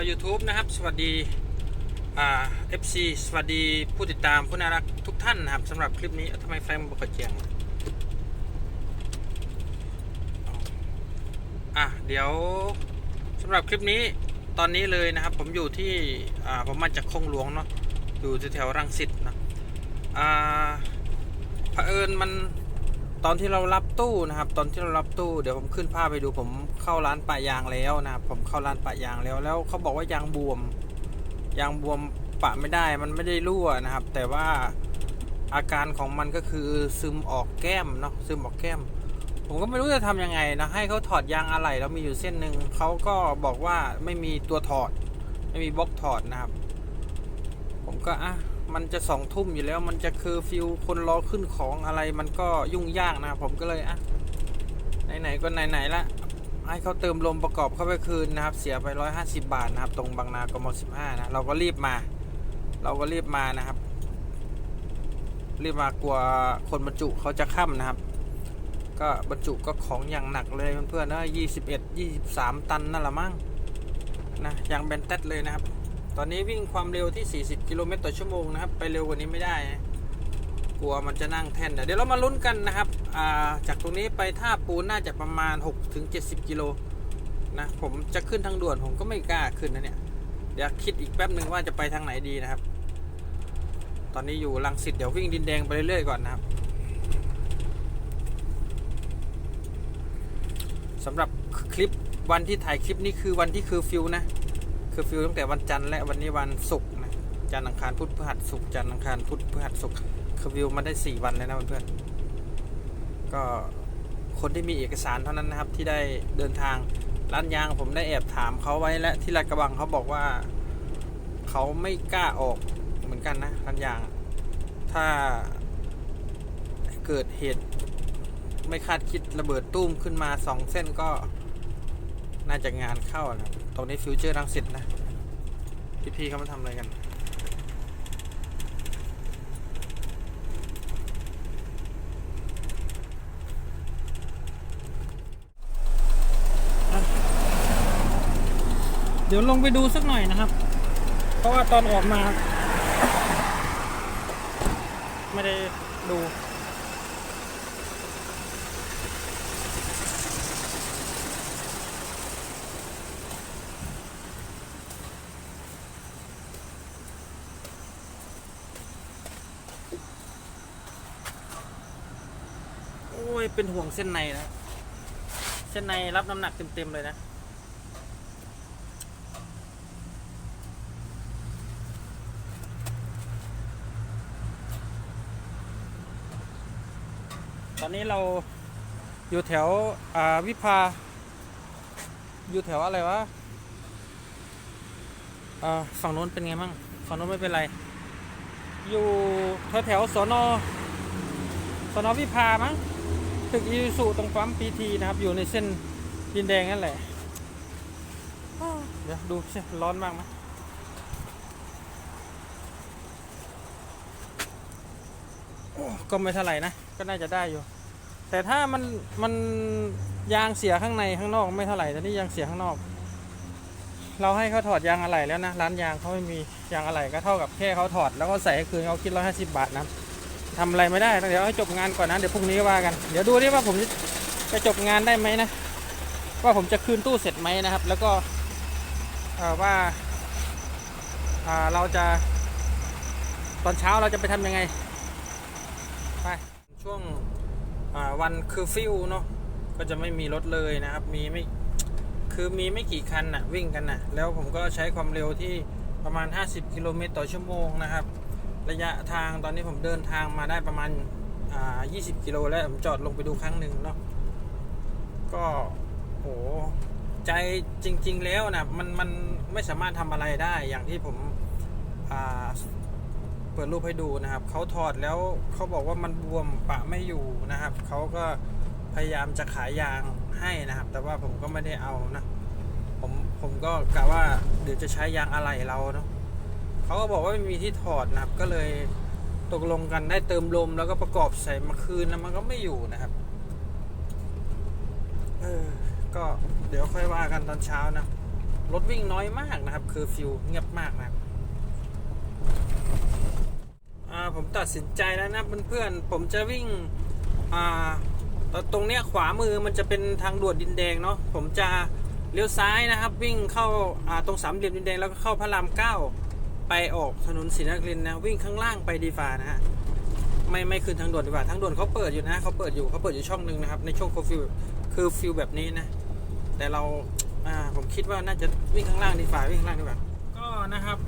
ชาว YouTube นะครับ สวัสดีอ่า FC สวัสดีผู้ติดตามผู้น่ารักทุกท่านนะครับสำหรับคลิปนี้ทำไมไฟมันบกระเจียงอะเดี๋ยวสำหรับคลิปนี้ตอนนี้เลยนะครับ ผมอยู่ที่ผมมาจากคงหลวงเนาะอยู่แถวๆรังสิตนะอ่าเผอิญมัน ตอนที่เรารับตู้นะครับ ตอนที่เรารับตู้เดี๋ยวผมขึ้นภาพไปดูผมเข้าร้านปะยางแล้วนะครับ ผมเข้าร้านปะยางแล้ว แล้วเขาบอกว่ายางบวม ยางบวมปะไม่ได้มันไม่ได้รั่วนะครับ แต่ว่าอาการของมันก็คือซึมออกแก้มเนาะซึมออกแก้ม ผมก็ไม่รู้จะทำยังไงนะให้เขาถอดยางอะไหล่แล้วมีอยู่เส้นหนึ่งเขาก็บอกว่าไม่มีตัวถอด ไม่มีบล็อกถอดนะครับ ผมก็อะ มันจะสองทุ่มอยู่แล้ว มันจะคือฟิวคนรอขึ้นของอะไรมันก็ยุ่งยากนะผมก็เลยอะไหนๆก็ไหนๆละให้เขาเติมลมประกอบเข้าไปคืนนะครับ เสียไป 150 บาทนะครับ ตรงบางนากม15นะเราก็รีบมา เราก็รีบมานะครับ รีบมากลัวคนบรรจุเขาจะค่ำนะครับ ก็บรรจุก็ของอย่างหนักเลยเพื่อนๆนะ21 23ตันนั่นแหละมั้งนะยางแบนเต็ดเลยนะครับ ตอนนี้วิ่งความเร็วที่ 40 กิโลเมตรต่อชั่วโมงนะครับ ไปเร็วกว่านี้ไม่ได้ กลัวมันจะนั่งแท่น เดี๋ยวเรามาลุ้นกันนะครับาจากตรงนี้ไปท่าปูนน่าจะประมาณ 6-70 กิโลนะ ผมจะขึ้นทางด่วนผมก็ไม่กล้าขึ้นนะเนี่ย เดี๋ยวคิดอีกแป๊บหนึ่งว่าจะไปทางไหนดีนะครับ ตอนนี้อยู่ลังสิตเดี๋ยววิ่งดินแดงไปเรื่อยๆก่อนนะครับสำหรับคลิปวันที่ถ่ายคลิปนี้คือวันที่คือฟิวนะ คือฟิวตั้งแต่วันจันทร์และวันนี้วันศุกร์นะจันทร์อังคารพุธพฤหัสศุกร์จันทร์อังคารพุธพฤหัสศุกร์คือฟิวมาได้ 4 วันเลยนะเพื่อนๆก็คนที่มีเอกสารเท่านั้นนะครับที่ได้เดินทางร้านยางผมได้แอบถามเขาไว้และที่ลาดกระบังเขาบอกว่าเขาไม่กล้าออกเหมือนกันนะร้านยาง ถ้าเกิดเหตุไม่คาดคิดระเบิดตุ้มขึ้นมาสองเส้นก็น่าจะงานเข้านะ ตรงนี้ฟิวเจอร์รังสิตนะ พี่ๆเขามาทำอะไรกันเดี๋ยวลงไปดูสักหน่อยนะครับ เพราะว่าตอนออกมา ไม่ได้ดู เป็นห่วงเส้นในนะ เส้นในรับน้ำหนักเต็มๆเลยนะ ตอนนี้เราอยู่แถววิภา อยู่แถวอะไรวะอ่าฝั่งโน้นเป็นไงมั่งฝั่งโน้นไม่เป็นไร อยู่แถวแถวๆสนสนวิภามั้ง ตึกอีสุตรงปั๊มปีทีนะครับ อยู่ในเส้นดินแดงนั่นแหละอ้าวเดี๋ยวดูสิร้อนมากไหมโอ้ก็ไม่เท่าไหร่นะ ก็น่าจะได้อยู่ แต่ถ้ามันมันยางเสียข้างในข้างนอกไม่เท่าไหร่แต่นี่ยางเสียข้างนอก เราให้เขาถอดยางอะไหล่แล้วนะ ร้านยางเขาไม่มียางอะไหล่ก็เท่ากับแค่เขาถอด แล้วก็ใส่ให้คืนเขาคิดร้อยห้าสิบบาทนะ ทำอะไรไม่ได้เดี๋ยวให้จบงานก่อนนะเดี๋ยวพรุ่งนี้ว่ากัน เดี๋ยวดูดิว่าผมจะจบงานได้ไหมนะ ว่าผมจะคืนตู้เสร็จไหมนะครับ แล้วก็ว่าเราจะตอนเช้าเราจะไปทำยังไงไปช่วงวันคือฟิวเนาะก็จะไม่มีรถเลยนะครับ มีไม่คือมีไม่กี่คันน่ะวิ่งกันน่ะ แล้วผมก็ใช้ความเร็วที่ประมาณ 50 กิโลเมตรต่อชั่วโมงนะครับ ระยะทางตอนนี้ผมเดินทางมาได้ประมาณอ่า20 กิโลแล้วผมจอดลงไปดูครั้งหนึ่งเนาะก็โหใจจริง ๆ แล้วนะมันมันไม่สามารถทำอะไรได้อย่างที่ผมอ่าเปิดรูปให้ดูนะครับเขาถอดแล้วเขาบอกว่ามันบวมปะไม่อยู่นะครับเขาก็พยายามจะขายยางให้นะครับ แต่ว่าผมก็ไม่ได้เอานะผมผมก็กะว่าเดี๋ยวจะใช้ยางอะไหล่เราเนาะ เขาก็บอกว่าไม่มีที่ถอดนะครับ ก็เลยตกลงกันได้เติมลมแล้วก็ประกอบใส่มาคืนนะมันก็ไม่อยู่นะครับ เออ ก็เดี๋ยวค่อยว่ากันตอนเช้านะ รถวิ่งน้อยมากนะครับ คือฟิวเงียบมากนะครับอ่าผมตัดสินใจแล้วนะเพื่อนๆ ผมจะวิ่ง อ่าตตรงเนี้ยขวามือมันจะเป็นทางด่วนดินแดงเนาะ ผมจะเลี้ยวซ้ายนะครับ วิ่งเข้า อ่า ตรงสามเหลี่ยมดินแดงแล้วก็เข้าพระรามเก้า ไปออกถนนศรีนครินนะวิ่งข้างล่างไปดีฟ้านะฮะไม่ไม่คืนทางด่วนดีกว่าทางด่วนเขาเปิดอยู่นะเขาเปิดอยู่เขาเปิดอยู่ช่องหนึ่งนะครับในช่วงคฟิวคือฟิลแบบนี้นะ แต่เราอ่าผมคิดว่าน่าจะวิ่งข้างล่างดีฝ่าวิ่งข้างล่างดีกว่าก็นะครับ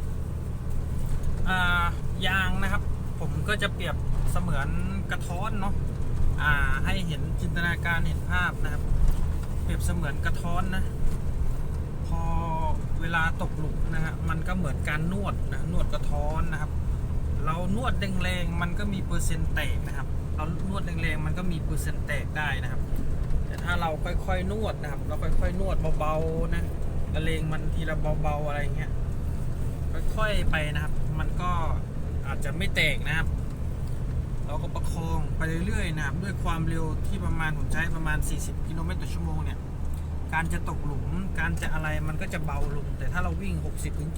อ่ายางนะครับ ผมก็จะเปรียบเสมือนกระท้อนเนาะอ่าให้เห็นจินตนาการเห็นภาพนะครับ เปรียบเสมือนกระท้อนนะ พอ เวลาตกหลุมนะฮะมันก็เหมือนการนวดนะนวดกระท้อนนะครับ เรานวดแรงๆมันก็มีเปอร์เซ็นต์แตกนะครับ เรานวดแรงๆมันก็มีเปอร์เซ็นต์แตกได้นะครับ แต่ถ้าเราค่อยๆนวดนะครับ เราค่อยๆนวดเบาๆนะละเลงมันทีละเบาๆอะไรเงี้ยค่อยๆไปนะครับ มันก็อาจจะไม่แตกนะครับ เราก็ประคองไปเรื่อยๆนะครับ ด้วยความเร็วที่ประมาณผมใช้ประมาณ 40 กิโลเมตรต่อชั่วโมงเนี่ย การจะตกหลุมการจะอะไรมันก็จะเบาลง แต่ถ้าเราวิ่ง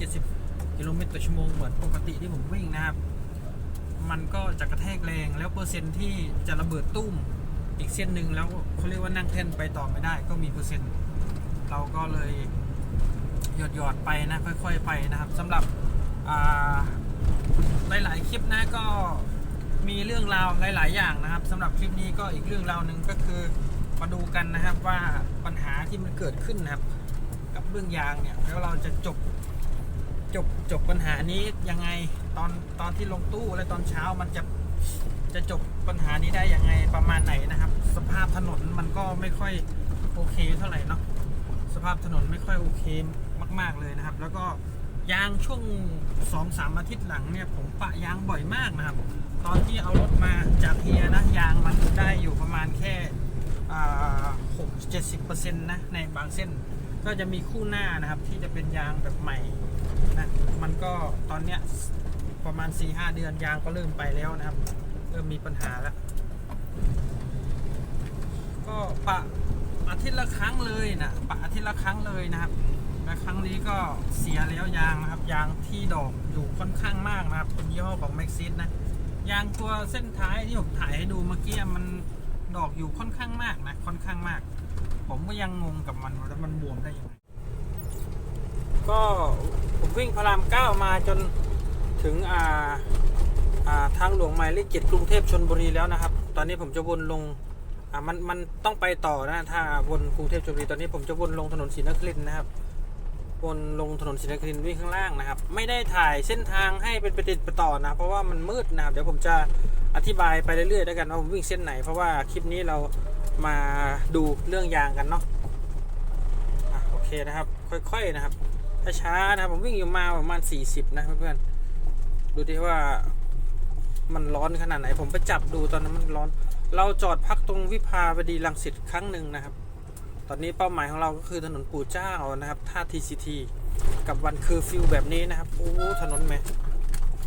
60-70 กิโลเมตรต่อชั่วโมงเหมือนปกติที่ผมวิ่งนะครับ มันก็จะกระแทกแรงแล้วเปอร์เซ็นต์ที่จะระเบิดตุ้มอีกเส้นหนึ่งแล้วเขาเรียกว่านั่งแท่นไปต่อไม่ได้ ก็มีเปอร์เซ็นต์เราก็เลยหยดหยอดไปนะค่อย ๆ ไปนะครับสำหรับหลายๆคลิปนะก็มีเรื่องราวหลาย ๆ อย่างนะครับสำหรับคลิปนี้ก็อีกเรื่องราวหนึ่งก็คือ มาดูกันนะครับว่าปัญหาที่มันเกิดขึ้นนะครับ กับเรื่องยางเนี่ยแล้วเราจะจบจบจบปัญหานี้ยังไงตอนตอนที่ลงตู้และตอนเช้ามันจะจะจบปัญหานี้ได้ยังไงประมาณไหนนะครับ สภาพถนนมันก็ไม่ค่อยโอเคเท่าไหร่เนาะสภาพถนนไม่ค่อยโอเคมาก ๆเลยนะครับ แล้วก็ยางช่วง2อสามอาทิตย์หลังเนี่ยผมปะยางบ่อยมากนะครับ ตอนที่เอารถมาจากเฮียนะยางมันได้อยู่ประมาณแค่ หกเจ็ดสิบเปอร์เซ็นต์นะ ในบางเส้น ก็จะมีคู่หน้านะครับ ที่จะเป็นยางแบบใหม่นะมันก็ตอนเนี้ยประมาณ4-5เดือนยางก็เริ่มไปแล้วนะครับ เริ่มมีปัญหาแล้ว ก็ปะอาทิตย์ละครั้งเลยนะปะอาทิตย์ละครั้งเลยนะครับและครั้งนี้ก็เสียแล้วยางนะครับ ยางที่ดอกอยู่ค่อนข้างมากนะครับเป็นยี่ห้อของ m a x ซินะยางตัวเส้นท้ายที่ผมถ่ายให้ดูเมื่อกี้มัน ดอกอยู่ค่อนข้างมากนะ ค่อนข้างมาก ผมก็ยังงงกับมันว่ามันบวมได้ยังไง ก็ผมวิ่งพระรามเก้ามาจนถึงอ่าอ่าทางหลวงหมายเลขเจ็ดกรุงเทพชนบุรีแล้วนะครับ ตอนนี้ผมจะวนลงอ่ามันมันต้องไปต่อนะ ถ้าวนกรุงเทพชนบุรีตอนนี้ผมจะวนลงถนนศรีนครินทร์นะครับวนลงถนนศรีนครินทร์วิ่งข้างล่างนะครับ ไม่ได้ถ่ายเส้นทางให้เป็นไปติดไปต่อนะ เพราะว่ามันมืดนะครับ เดี๋ยวผมจะ อธิบายไปเรื่อยๆแล้วกันว่าผมวิ่งเส้นไหน เพราะว่าคลิปนี้เรามาดูเรื่องยางกันเนาะอะโอเคนะครับ ค่อยๆนะครับช้าๆนะครับผมวิ่งอยู่มาประมาณ 40 นะเพื่อนๆดูดิว่ามันร้อนขนาดไหน ผมไปจับดูตอนนั้นมันร้อน เราจอดพักตรงวิภาวดีรังสิตครั้งหนึ่งนะครับ ตอนนี้เป้าหมายของเราก็คือถนนปู่เจ้านะครับท่า TCT กับวันคือฟิลแบบนี้นะครับ โอ้ถนนแม่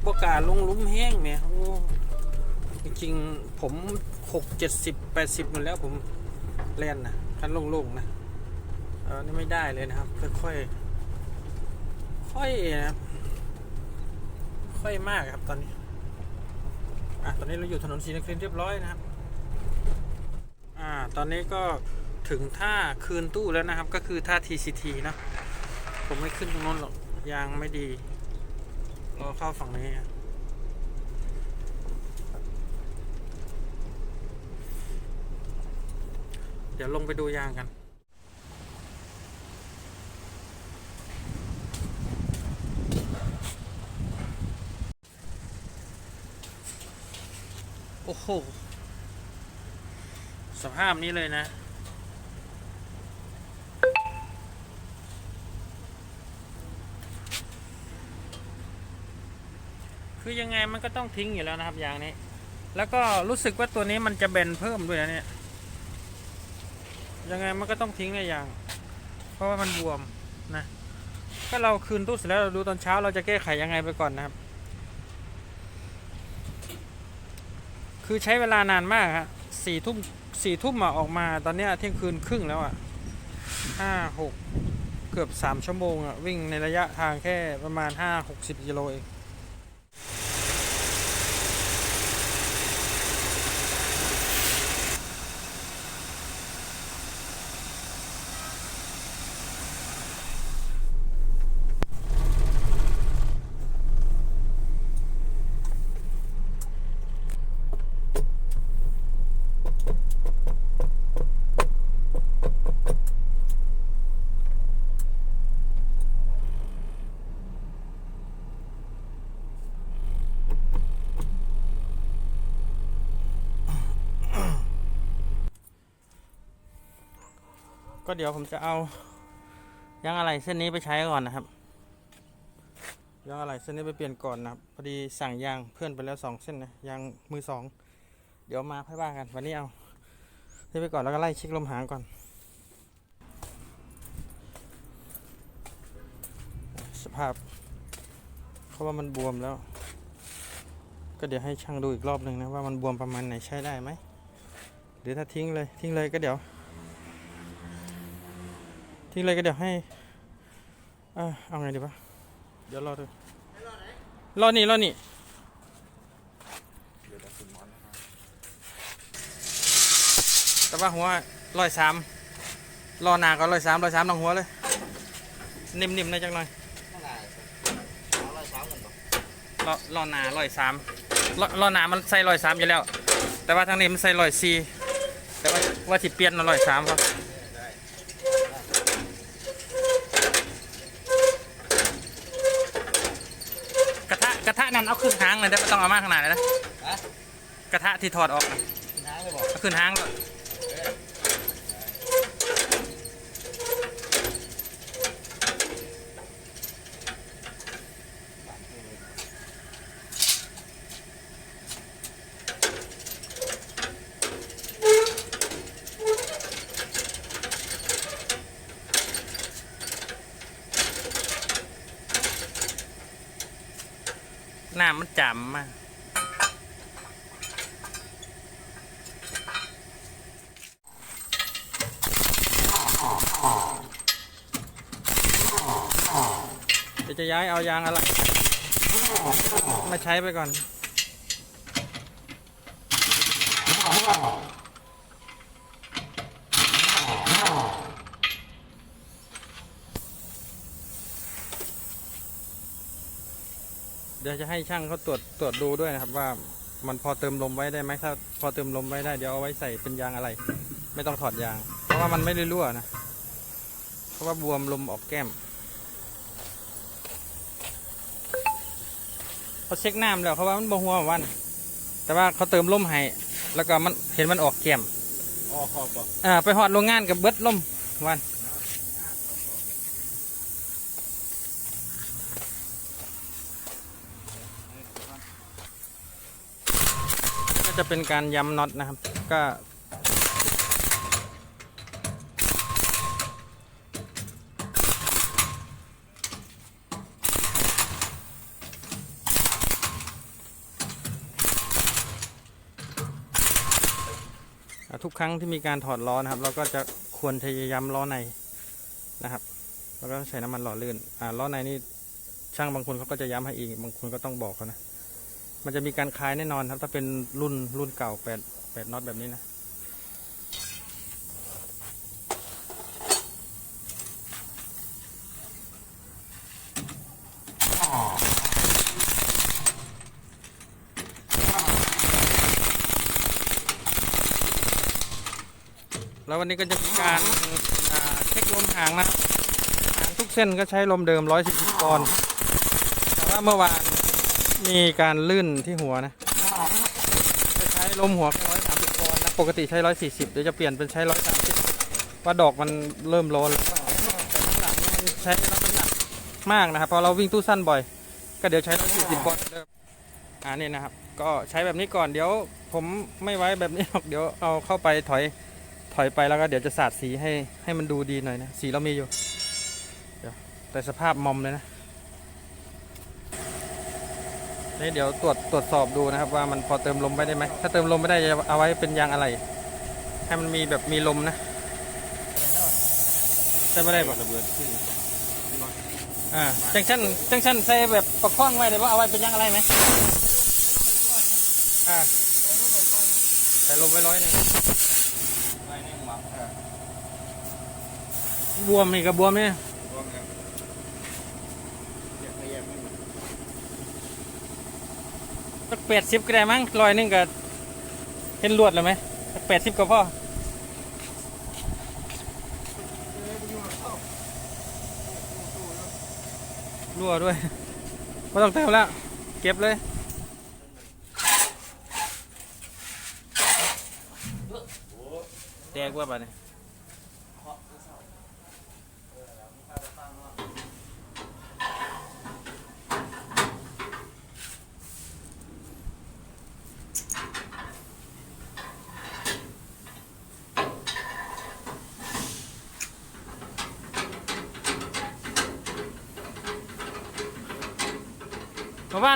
บกล้าลงลุ้มแห้งแม่โอ้ จริงๆผมหกเจ็ดสิบแปดสิบหมดแล้วผมเล่นนะคันโล่งๆนะเออนี่ไม่ได้เลยนะครับ ค่อยๆค่อยนะครับ ค่อยมากครับตอนนี้อะตอนนี้เราอยู่ถนนศรีนครินเรียบร้อยนะครับ อ่า ตอนนี้ก็ถึงท่าคืนตู้แล้วนะครับ ก็คือท่า TCT เนะ ผมไม่ขึ้นตรงนู้นหรอกยางไม่ดีก็เข้าฝั่งนี้อะ เดี๋ยวลงไปดูยางกันโอ้โห สภาพนี้เลยนะ คือยังไงมันก็ต้องทิ้งอยู่แล้วนะครับยางนี้ แล้วก็รู้สึกว่าตัวนี้มันจะแบนเพิ่มด้วยนะเนี่ย ยังไงมันก็ต้องทิ้งในยาง เพราะว่ามันบวมนะ ก็เราคืนตู้เสร็จแล้วเราดูตอนเช้าเราจะแก้ไขยังไงไปก่อนนะครับ คือใช้เวลานานมากฮะสี่ทุ่มสี่ทุ่มอออกมาตอนเนี้ยเที่ยงคืนครึ่งแล้วอะห้าหกเกือบ3ชั่วโมงอะวิ่งในระยะทางแค่ประมาณ5-60กิโลเอง เดี๋ยวผมจะเอายางอะไรเส้นนี้ไปใช้ก่อนนะครับยางอะไรเส้นนี้ไปเปลี่ยนก่อนนะครับพอดีสั่งยางเพื่อนไปแล้วสองเส้นนะยางมือสองเดี๋ยวมาค่อยว่ากัน วันนี้เอานี่ไปก่อนแล้วก็ไล่เช็คลมหางก่อนสภาพเพราะว่ามันบวมแล้ว ก็เดี๋ยวให้ช่างดูอีกรอบหนึ่งนะว่ามันบวมประมาณไหนใช้ได้ไหมหรือถ้าทิ้งเลยทิ้งเลยก็เดี๋ยว ทิ้งเลยก็เดี๋ยวให้เออเอาไงดีปะเดี๋ยวรอดูรอนี่รอนี่แต่ว่าหัวร้อยสามรอหนาก็ร้อยสามร้อยสามลองหัวเลย นิ่มๆหนะจังหน่อยรอรอหนาร้อยสามรอรอหนามันใส่ร้อยสามอยู่แล้ว แต่ว่าทางนี้มันใส่ร้อยสี่แต่ว่าว่าที่เปลี่ยนมาร้อยสามครับ กระทะกระทะนั่นเอา ขึ้นหางเลยได้ไม่ต้องเอามาข้างหน้าเลยนะฮะกระทะที่ถอดออกนะน้ำไม่บอกเอาขึ้นหางเลย น้ามันจำมากเดี๋ยวจะย้ายเอายางอะไร มาใช้ไปก่อน ดี๋ยวจะให้ช่างเขาตรวจตรวจดูด้วยนะครับ ว่ามันพอเติมลมไว้ได้ไหมถ้าพอเติมลมไว้ได้เดี๋ยวเอาไว้ใส่เป็นยางอะไร ไม่ต้องถอดยาง เพราะว่ามันไม่ได้รั่วนะ เพราะว่าบวมลมออกแก้มเขาเช็คน้ำแล้วเขาว่ามันบ่หัววัน แต่ว่าเขาเติมลมให้แล้วก็มันเห็นมันออกแก้มออกขอบบอกอ่าไปหอดโรงงานกับเบิดลมวันก็จะ เป็นการย้ำน็อตนะครับ ก็ ทุกครั้งที่มีการถอดล้อนะครับ เราก็จะควรพยายามล้อในนะครับแล้วก็ใช้น้ำมันหล่อลื่นอ่าล้อในนี่ช่างบางคนเขาก็จะย้ำให้อีกบางคนก็ต้องบอกเขานะ มันจะมีการคลายแน่นอนครับ ถ้าเป็นรุ่นรุ่นเก่าแปดแปดน็อตแบบนี้นะแล้ววันนี้ก็จะมีการเช็คลมหางนะหางทุกเส้นก็ใช้ลมเดิม110ปอนด์แต่ว่าเมื่อวาน มีการลื่นที่หัวนะ จะใช้ลมหัวแค่130ปอนด์นะ ปกติใช้140เดี๋ยวจะเปลี่ยนเป็นใช้130ว่าดอกมันเริ่มโลนแล้วหลังมันใช้รับน้ำหนักมากนะครับ พอเราวิ่งตู้สั้นบ่อย ก็เดี๋ยวใช้140ปอนด์เหมือนเดิมอ่านี่นะครับ ก็ใช้แบบนี้ก่อน เดี๋ยวผมไม่ไว้แบบนี้หรอก เดี๋ยวเอาเข้าไปถอย ถอยไปแล้วก็เดี๋ยวจะสาดสีให้ให้มันดูดีหน่อยนะ สีเรามีอยู่ เดี๋ยวแต่สภาพมอมเลยนะ นี่เดี๋ยวตรวจตรวจสอบดูนะครับ ว่ามันพอเติมลมไว้ได้ไหม ถ้าเติมลมไม่ได้จะเอาไว้เป็นยางอะไร ให้มันมีแบบมีลมนะใช่ไม่ได้ปะระเบิดขึ้นอ่าจังชั้นจังชั้นใส่แบบประคองไว้เดี๋ยวว่าเอาไว้เป็นยังอะไรไหมอ่าใส่ลมไว้ร้อยหนึ่งไว้นี่หมักเออบวมนี่กับบวมนี่ รวมกันเก็บไม่แยกไม่หมด สักแปดสิบก็ได้มั้งรอยหนึ่งก็เห็นลวดเลยไหมสักแปดสิบก็พอรั่วด้วยไม่ต้องเติมแล้ว เก็บเลยแตกว่าบัดนี้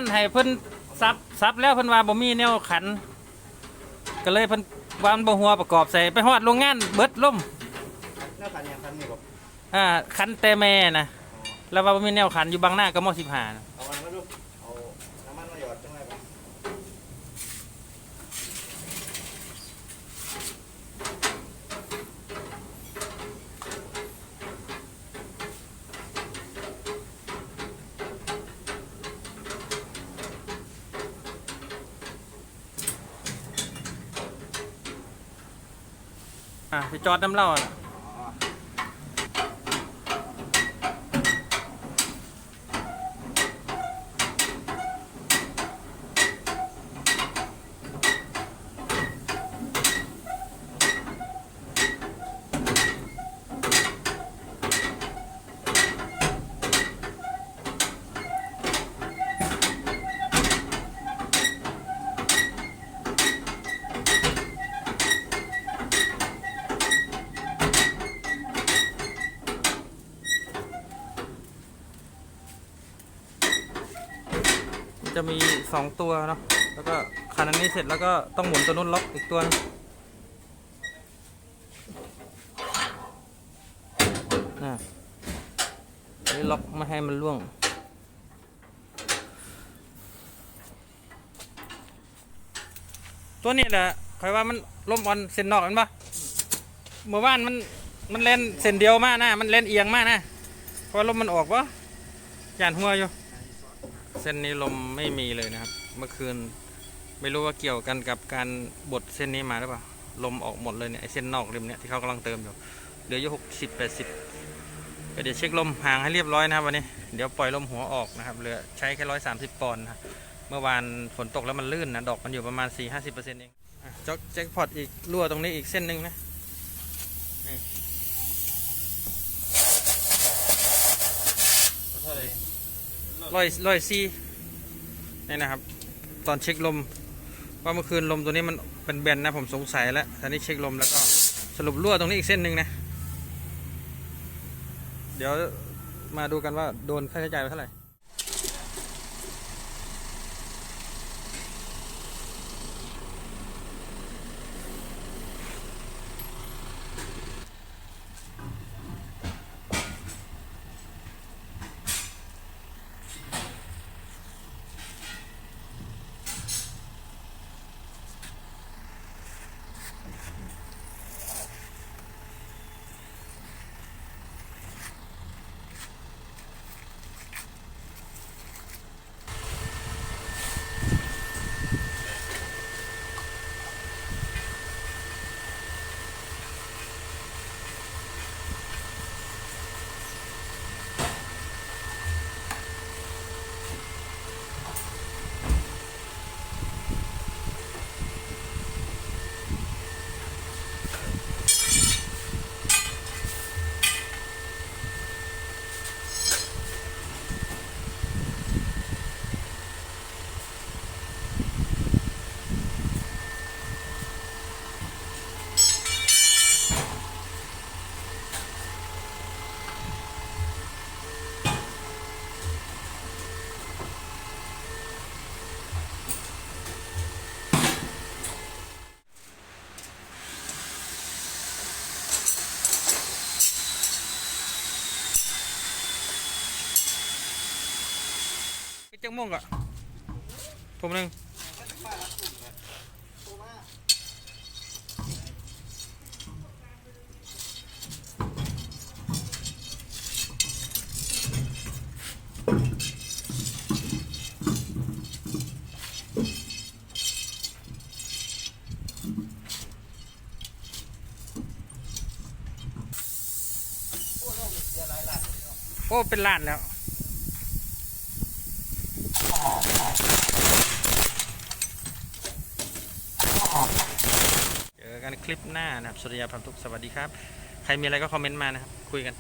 าะว่าให้เพิ่นซับซับแล้วเพิ่นว่าบ่มีแนวขัน ก็เลยเพิ่นวางบ่หัวประกอบใส่ไปฮอดโรงงานเบิดล่มหน้าขันยังขันนี่บอกอ่าขันแต่แม่นะแล้วว่าบ่มีแนวขันอยู่บางหน้าก็มอสิบหานะ เอามันมาดูเอาน้ำมันมาหยอดจังไรปะ อ่าไป จอดน้ำเล่าน่ะ จะมีสองตัวเนาะ แล้วก็คันอันนี้เสร็จแล้วก็ต้องหมุนตัวนู้นล็อกอีกตัวนึงอ่าอันนี้ล็อกไม่ให้มันล่วง ตัวนี้แหละคอยว่ามันล่มออนเส้นนอกเห็นปะเมื่อวานมันมันเล่นเส้นเดียวมากนะ มันเล่นเอียงมากนะเพราะลมมันออกวะหยานหัวอยู่ เส้นนี้ลมไม่มีเลยนะครับ เมื่อคืน ไม่รู้ว่าเกี่ยวกันกับการบดเส้นนี้มาหรือเปล่าลมออกหมดเลยเนี่ยเส้นนอกริมเนี่ยที่เขากำลังเติมอยู่เหลืออยู่หกสิบแปดสิบเดี๋ยวเช็คลมห่างให้เรียบร้อยนะครับวันนี้เดี๋ยวปล่อยลมหัวออกนะครับเหลือใช้แค่ร้อยสามสิบปอนด์นะเมื่อวานฝนตกแล้วมันลื่นนะดอกมันอยู่ประมาณสี่ห้าสิบเปอร์เซ็นต์เองจ็อกแจ็คพอตอีกรั่วตรงนี้อีกเส้นหนึ่งนะนี่เท่าไหร่ ร้อยร้อยซีนี่นะครับ ตอนเช็คลมว่าเมื่อคืนลมตัวนี้มันเป็นแบนนะผมสงสัยแล้วตอนนี้เช็คลมแล้วก็สรุปรั่วตรงนี้อีกเส้นหนึ่งนะ เดี๋ยวมาดูกันว่าโดนค่าใช้จ่ายไปเท่าไหร่ จังม่วงก่อนผมหนึ่งโอ้โหเสียหลายหลักเลยเนาะโอ้ เป็นล้านแล้ว เจอกัน คลิปหน้านะครับสุริยาพันทุกสวัสดีครับ ใครมีอะไรก็คอมเมนต์มานะครับ คุยกัน